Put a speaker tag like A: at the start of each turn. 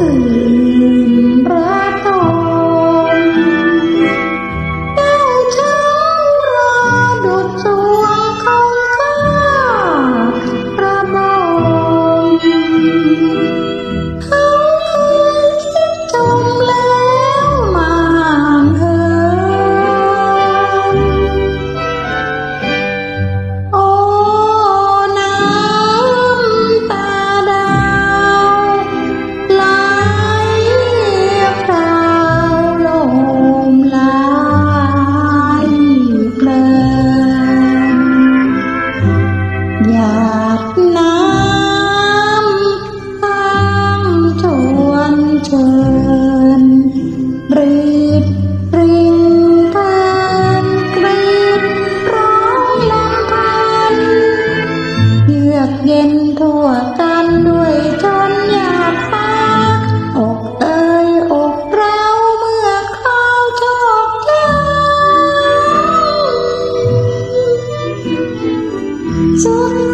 A: 嗯。 เย็นทั่วกันด้วยจนหยาดฟ้า อกเอ้ยอกเราเมื่อเข้าชอกย้ำสุด